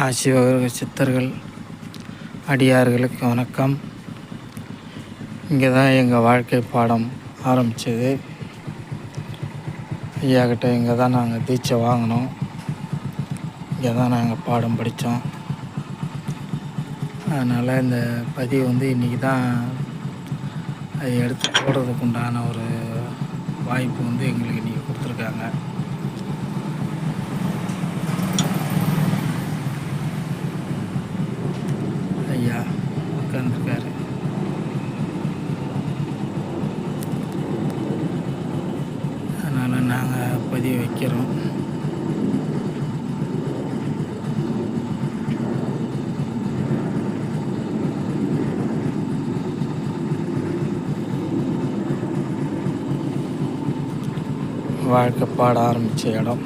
ஆசிவக சித்தர்கள் அடியார்களுக்கு வணக்கம். இங்கே தான் எங்கள் வாழ்க்கை பாடம் ஆரம்பித்தது ஐயா கிட்ட இங்கே தான் நாங்கள் தீட்சை வாங்கினோம். இங்கே தான் நாங்கள் பாடம் படித்தோம் அதனால் இந்த பதிவு வந்து இன்றைக்கி தான் அதை எடுத்து போடுறதுக்கு உண்டான ஒரு வாய்ப்பு வந்து எங்களுக்கு இன்றைக்கி கொடுத்துருக்காங்க. உட்காந்துருக்காரு அதனால் நாங்கள் பதிவு வைக்கிறோம். வாழ்க்கை பாட ஆரம்பித்த இடம்.